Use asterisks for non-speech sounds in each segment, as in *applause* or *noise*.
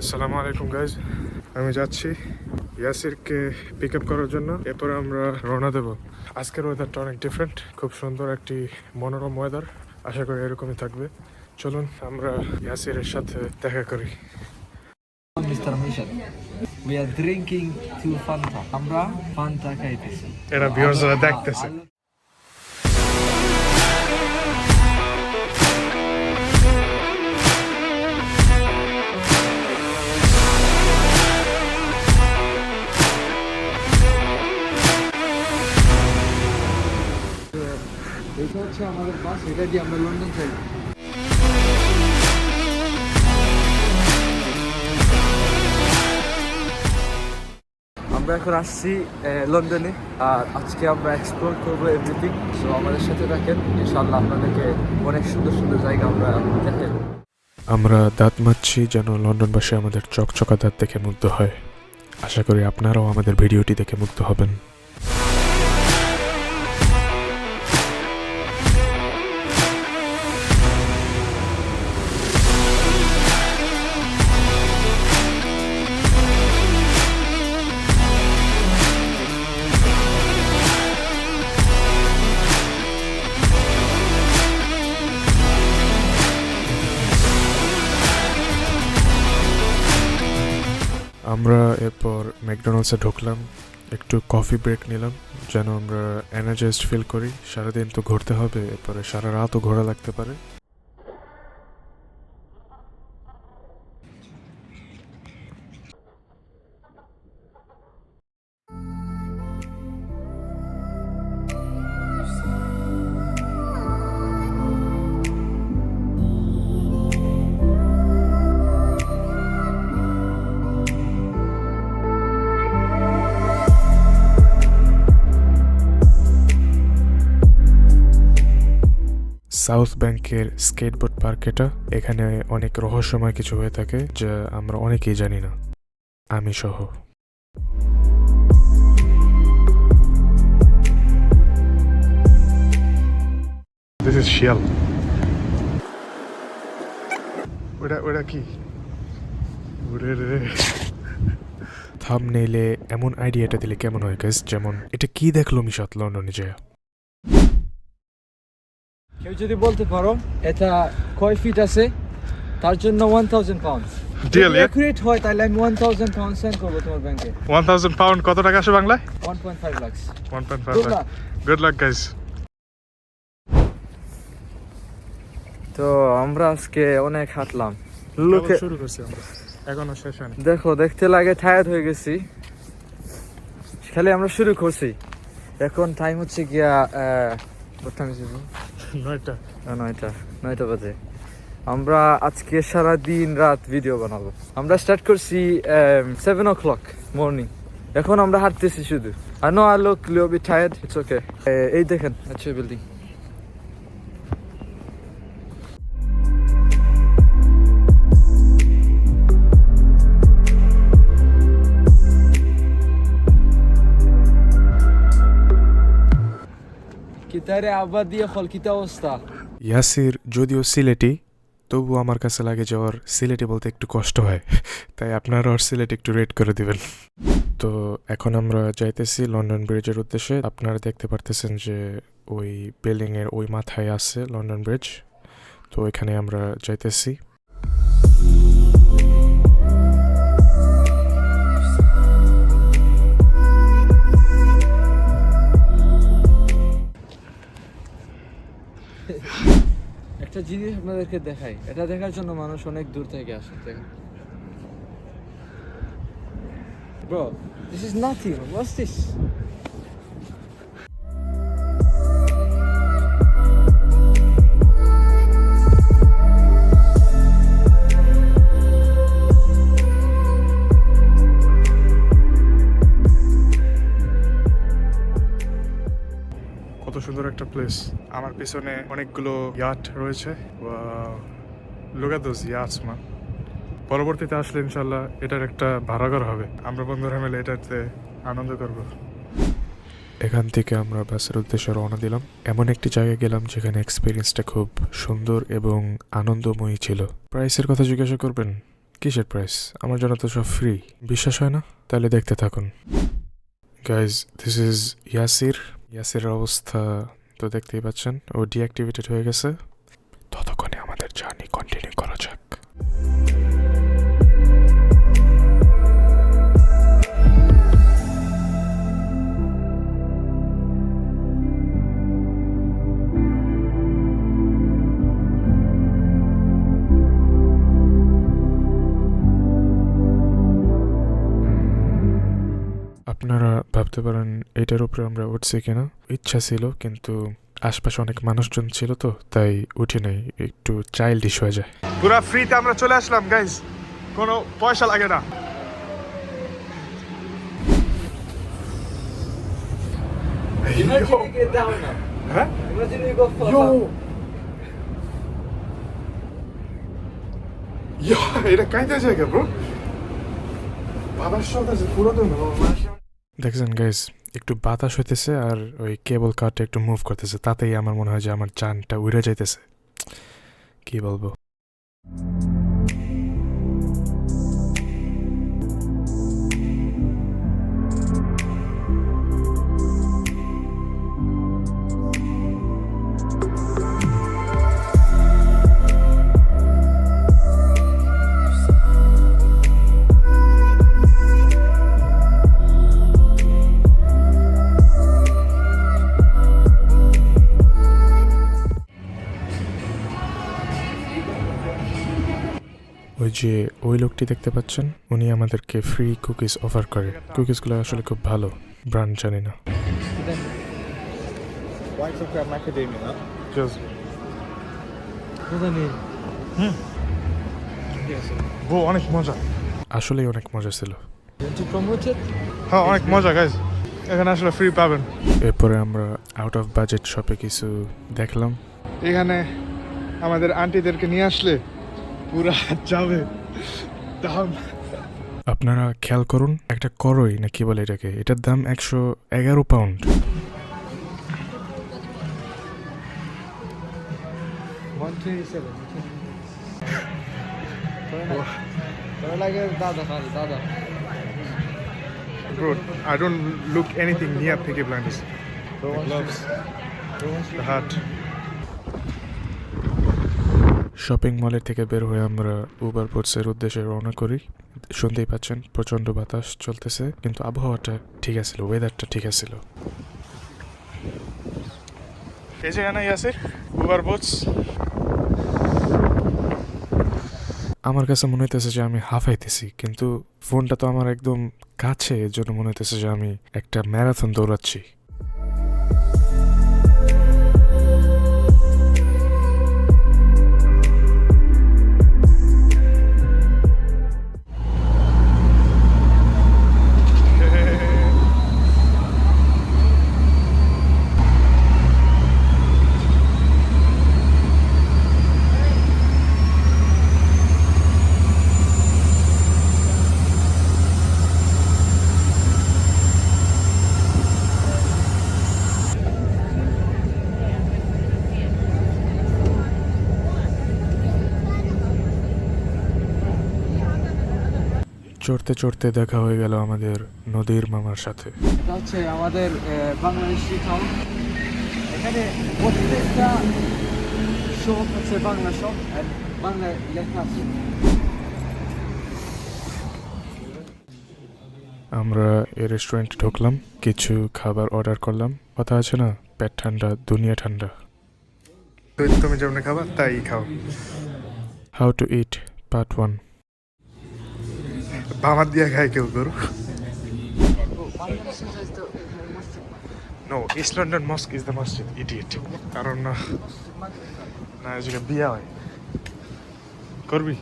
আসসালামু আলাইকুম গাইজ আমি যাচ্ছি ইয়াসিরকে পিক আপ করার জন্য। এরপরে আমরা রওনা দেব। আজকের ওয়েদারটা অনেক ডিফারেন্ট খুব সুন্দর একটি মনোরম ওয়েদার আশা করি এরকমই থাকবে। চলুন আমরা ইয়াসিরের সাথে দেখা করি. আমরা Fanta খাইতেছি। এরা ভিউয়ার্সরা দেখতেছে। আমাদের বাস এটা দিয়ে আমরা লন্ডন যাই আমরা এখন আসছি লন্ডনে আর আজকে আমরা এক্সপ্লোর করব এভরিথিং সো আমাদের সাথে থাকেন ইনশাআল্লাহ আপনাদেরকে অনেক সুন্দর সুন্দর জায়গা আমরা দেখেন আমরা দাঁত মাচ্ছি যেন লন্ডনবাসী আমাদের চকচকা দাঁত দেখে মুগ্ধ হয়। আশা করি আপনারাও আমাদের ভিডিওটি দেখে মুগ্ধ হবেন। আমরা এরপর ম্যাকডোনাল্ডসে ঢুকলাম, একটু কফি ব্রেক নিলাম, যেন আমরা এনার্জাইজড ফিল করি। সারাদিন তো ঘুরতে হবে, এরপরে সারা রাতও ঘোরা লাগতে পারে। সাউথ ব্যাংকের স্কেটবোর্ড পার্ক এটা এখানে অনেক রহস্যময় কিছু হয়ে থাকে যা আমরা অনেকেই জানি না। আমি সহ। শিয়াল ওটা ওটা কি? ওরে রে। থামনেইলে এমন আইডিয়াটা দিলে কেমন হয় গাইস যেমন এটা কি দেখল মিশাত লন্ডনে যায়? কেউ যদি বলতে পারো এটা কয় ফিট আছে? তার জন্য one thousand pound Deal, accurate হয় তাহলে আমি ওয়ান থাউজেন্ড পাউন্ড সেন্ড করব তোমার ব্যাংকে ওয়ান থাউজেন্ড পাউন্ড কত টাকা আসে বাংলায়? One point five lakhs one point five Good good luck guys তো আমরা আজকে অনেক হাঁটলাম। লোকে শুরু করছি আমরা। এখনও শেষ হয়নি। দেখো দেখতে লাগে টায়ার্ড হয়ে গেছি। খালি আমরা শুরু করছি। এখন টাইম হচ্ছে গিয়া নয়টা। নয়টা নয়টা বাজে। আমরা আজকে সারা দিন রাত ভিডিও বানাবো। আমরা স্টার্ট করছি সেভেন ও ক্লক মর্নিং এখন আমরা হাঁটতেছি শুধু। আর নো আই লুক লিও বি টায়ার্ড ইটস ওকে এই দেখেন আচ্ছা বিল্ডিং কিতারে আবার দিয়ে ফলকিতা অবস্থা? ইয়াসির, যদিও সিলেটি তবু আমার কাছে লাগে যে ওর সিলেটি বলতে একটু কষ্ট হয়। তাই আপনারা ওর সিলেট একটু রেড করে দিবেন। তো এখন আমরা যাইতেছি লন্ডন ব্রিজের উদ্দেশ্যে। আপনারা দেখতে পারতেছেন যে ওই বিল্ডিংয়ের ওই মাথায় আছে লন্ডন ব্রিজ। তো ওইখানে আমরা যাইতেছি। একটা জিনিস আপনাদেরকে দেখাই। এটা দেখার জন্য মানুষ অনেক দূর থেকে আসে, দেখেন। This is nothing what's this সুন্দর একটা প্লেস আমার পিছনে অনেকগুলো ইয়াট রয়েছে। লুক দোজ ইয়াটস মান পরবর্তীতে আসলে ইনশাল্লাহ এটার একটা ভাড়াঘর হবে। আমরা বন্ধুরা মিলে এটাতে আনন্দ করব। এখান থেকে আমরা বাসের উদ্দেশ্যে রওনা দিলাম। এমন একটি জায়গায় গেলাম যেখানে এক্সপিরিয়েন্সটা খুব সুন্দর এবং আনন্দময়ী ছিল। প্রাইসের কথা জিজ্ঞাসা করবেন? কিসের প্রাইস আমার জন্য তো সব ফ্রি বিশ্বাস হয় না? তাহলে দেখতে থাকুন। গাইজ দিস ইজ ইয়াসির ইয়াসিরের অবস্থা তো দেখতেই পাচ্ছেন, ও ডিঅ্যাক্টিভেটেড হয়ে গেছে। ততক্ষণে আমাদের জার্নি কন্টিনিউ করা যাক। আপনারা ভাবতে পারেন এটার উপরে আমরা উঠছি কিনা। ইচ্ছা ছিল, কিন্তু আশপাশে অনেক মানুষজন ছিল তো, তাই উঠি নাই। একটু চাইল্ডিশ হয়ে যায়। পুরা ফ্রিতে আমরা চলে আসলাম গাইজ কোনো পয়সা লাগে না। Imagine you get down now. হ্যাঁ? Imagine you go for Yo! ইয়া এটা কাইতে জায়গা ব্রো বাতাস চলতেছে পুরো তো দেখছেন গাইজ একটু বাতাস হইতেছে আর ওই কেবল কারটা একটু মুভ করতেছে। তাতেই আমার মনে হয় যে আমার চানটা উড়ে যাইতেছে। কি বলব? যে ওই লোকটি দেখতে পাচ্ছেন উনি আমাদেরকে ফ্রি কুকিজ অফার করে। কুকিজগুলো আসলে খুব ভালো ব্র্যান্ড জানি না। অনেক মজা। আসলেই অনেক মজা ছিল? হ্যাঁ অনেক মজা গাইজ এখানে আসলে ফ্রি পাবেন। এরপরে আমরা আউট অফ বাজেট শপে কিছু দেখলাম। এখানে আমাদের আন্টিদেরকে নিয়ে আসলে পুরো যাবে। দাম। আপনারা খেয়াল করুন একটা করই না কি বলে এটাকে? এটার দাম একশো এগারো পাউন্ড। দাদা দাদা। আই ডোট লুক থেকে ব্লাইন্ড হাট শপিং মলের থেকে বের হয়ে আমরা উবার পোর্টসের উদ্দেশ্যে রওনা করি। শুনতেই পাচ্ছেন, প্রচণ্ড বাতাস চলতেছে, কিন্তু আবহাওয়াটা ঠিক আছিল ওয়েদারটা ঠিক আছিল। এই জায়গা আছে উবার বোটস আমার কাছে মনে হইতেছে যে আমি হাফাইতেছি, কিন্তু ফোনটা তো আমার একদম কাছে এর জন্য মনে হইতেছে যে আমি একটা ম্যারাথন দৌড়াচ্ছি। চড়তে চড়তে দেখা হয়ে গেল আমাদের নদীর মামার সাথে। হচ্ছে আমাদের বাংলাদেশি টাউন এখানে প্রত্যেকটা শপ হচ্ছে বাংলা শপ বাংলা লেখা আছে। আমরা এই রেস্টুরেন্টে ঢুকলাম কিছু খাবার অর্ডার করলাম। কথা আছে না? পেট ঠান্ডা দুনিয়া ঠান্ডা। তুমি যেমন খাবার তাই খাও। How to eat part one ভামাত দিয়া খায় কেউ করু no East London Mosque is the মসজিদ ইডিয়েট কারণ না এই বিয়া হয়। করবি?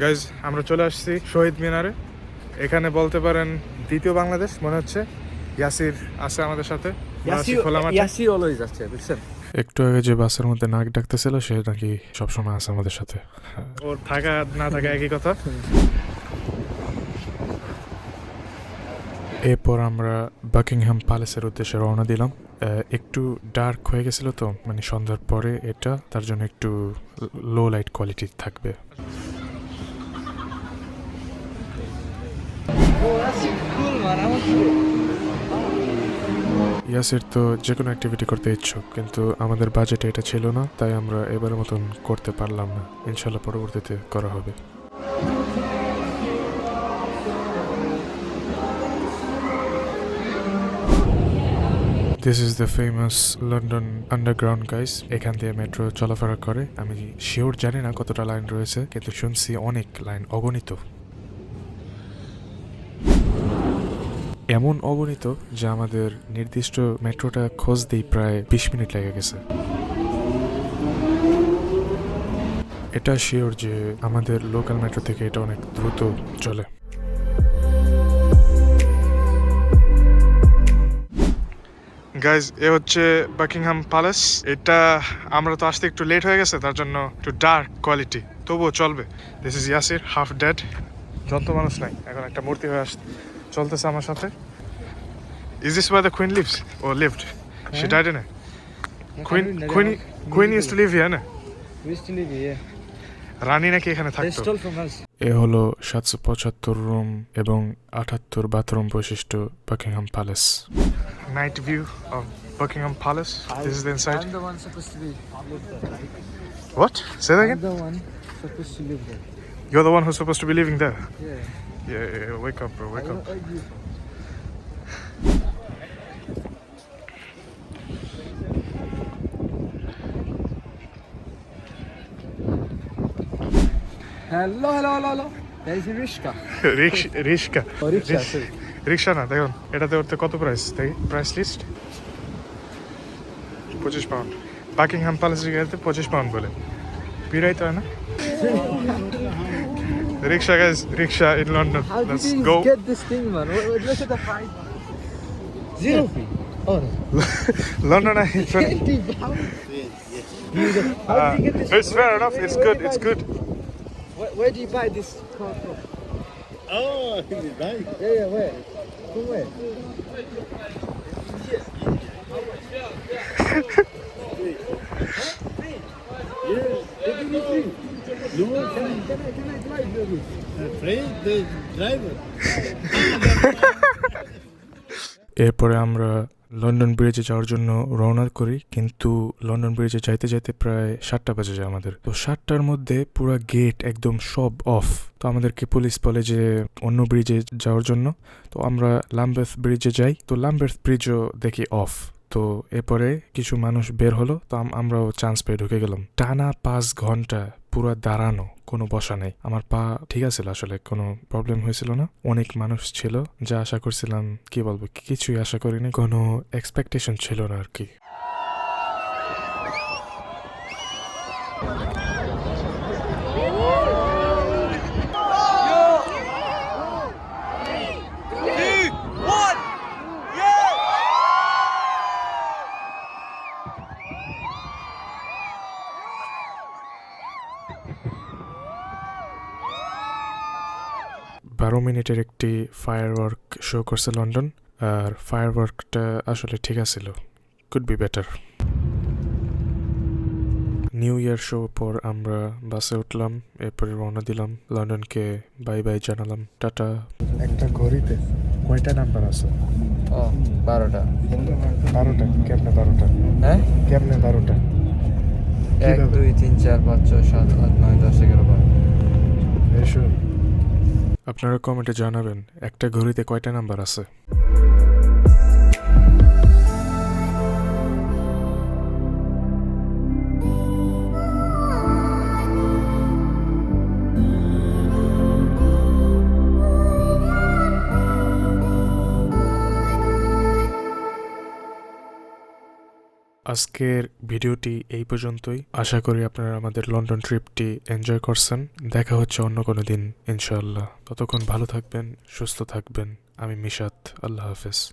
গাইজ আমরা চলে আসছি শহীদ মিনারে। এখানে বলতে পারেন দ্বিতীয় বাংলাদেশ মনে হচ্ছে। ইয়াসির আছে আমাদের সাথে। আমরা আছি খোলা ইয়াসি অলওয়েজ আছে বুঝছেন? একটু আগে যে বাসের মধ্যে নাক ডাকতেছিল সে নাকি সবসময় আছে আমাদের সাথে। ওর থাকা না থাকা একই কথা। এরপর আমরা বাকিংহাম প্যালেসের উদ্দেশ্যে রওনা দিলাম। একটু ডার্ক হয়ে গেছিল তো মানে সন্ধ্যার পরে এটা তার জন্য একটু লো লাইট কোয়ালিটি থাকবে। ইয়াসির তো যে কোনো অ্যাক্টিভিটি করতে ইচ্ছুক, কিন্তু আমাদের বাজেটে এটা ছিল না, তাই আমরা এবারের মতন করতে পারলাম না। ইনশাল্লাহ পরবর্তীতে করা হবে। This is the famous London Underground guys এখান দিয়ে মেট্রো চলাফেরা করে। আমি শিওর জানি না কতটা লাইন রয়েছে, কিন্তু শুনছি অনেক লাইন অগণিত। এমন অগণিত যে আমাদের নির্দিষ্ট মেট্রোটা খোঁজ দিই প্রায় বিশ মিনিট লেগে গেছে। এটা শিওর যে আমাদের লোকাল মেট্রো থেকে এটা অনেক দ্রুত চলে। গাইজ এ হচ্ছে বাকিংহাম প্যালেস এটা আমরা তো আসতে একটু লেট হয়ে গেছে তার জন্য একটু ডার্ক কোয়ালিটি তবুও চলবে। This is Yasir half dead যন্ত্র মানুষ নাই এখন একটা মূর্তি হয়ে আস চলতেছে আমার সাথে। Is this why the queen lives or lived she died না? Queen queen queen use to live here না? রানী নাকি এখানে থাকতো? এ হলো সাতশো পঁচাত্তর রুম এবং আটাত্তর বাথরুম বৈশিষ্ট্য Buckingham Palace night view of Buckingham Palace this is the inside I'm the one supposed to be live there, right? What say that I'm the one supposed to live there. You're the one who's supposed to be living there. Yeah. Yeah, yeah, yeah. wake up, bro, wake up. don't argue. Hello, hello, hello, hello. There is a Rishka. Rickshaw rickshaw Oh, sorry. রিক্সা না দেখুন এটাতে উঠতে কত price দেখি price list পঁচিশ pound বাকিংহাম প্যালেসের গাড়িতে পঁচিশ পাউন্ড বলে বিরাইতে হয় না Rickshaw guys, rickshaw in London. How Let's did you go. get this thing, man? Look at the price. Zero fee. Oh no. *laughs* London, I *laughs* twenty pounds. How did you get this? Uh, it's fair enough. It's good. It's good. Where, do you buy this car from? Oh, in the bank. Yeah, yeah. Where? From where? *laughs* Yes. Yeah. Drive driver. এরপরে আমরা London ব্রিজে যাওয়ার জন্য রওনা করি, কিন্তু London ব্রিজে যাইতে যাইতে প্রায় সাতটা বাজে যায় আমাদের। তো সাতটার মধ্যে পুরো গেট একদম সব অফ তো আমাদেরকে পুলিশ বলে যে অন্য ব্রিজে যাওয়ার জন্য। তো আমরা লাম্বেথ ব্রিজে যাই। তো লাম্বেথ ব্রিজও দেখি অফ তো এরপরে কিছু মানুষ বের হলো, তো আম- আমরাও চান্স পেয়ে ঢুকে গেলাম। টানা পাঁচ ঘণ্টা পুরো দাঁড়ানো, কোনো বসা নেই। আমার পা ঠিক আছে আসলে, কোনো প্রবলেম হয়েছিল না। অনেক মানুষ ছিল, যা আশা করছিলাম, কি বলব, কিছুই আশা করিনি, কোনো এক্সপেকটেশন ছিল না আর কি। বারো মিনিটের একটি ফায়ার ওয়ার্ক শো করছে লন্ডন আর ফায়ার ওয়ার্কটা আসলে ঠিক আছিল। Could be better new year show পর আমরা বাসে উঠলাম এরপরে রওনা দিলাম লন্ডনকে বাই বাই জানালাম টাটা। একটা ঘড়িতে কয়টা নাম্বার আছে? বারোটা। বারোটা কেমনে বারোটা? হ্যাঁ? কেমনে বারোটা? এক দুই তিন চার পাঁচ ছয় সাত আট নয় দশ এগারো বারো। এসো। আপনারা কমেন্টে জানাবেন একটা ঘড়িতে কয়টা নাম্বার আছে? আজকের ভিডিওটি এই পর্যন্তই। আশা করি আপনারা আমাদের লন্ডন ট্রিপটি এনজয় করছেন। দেখা হচ্ছে অন্য কোনো দিন, ইনশাআল্লাহ। ততক্ষণ ভালো থাকবেন, সুস্থ থাকবেন। আমি মিশাত, আল্লাহ হাফেজ।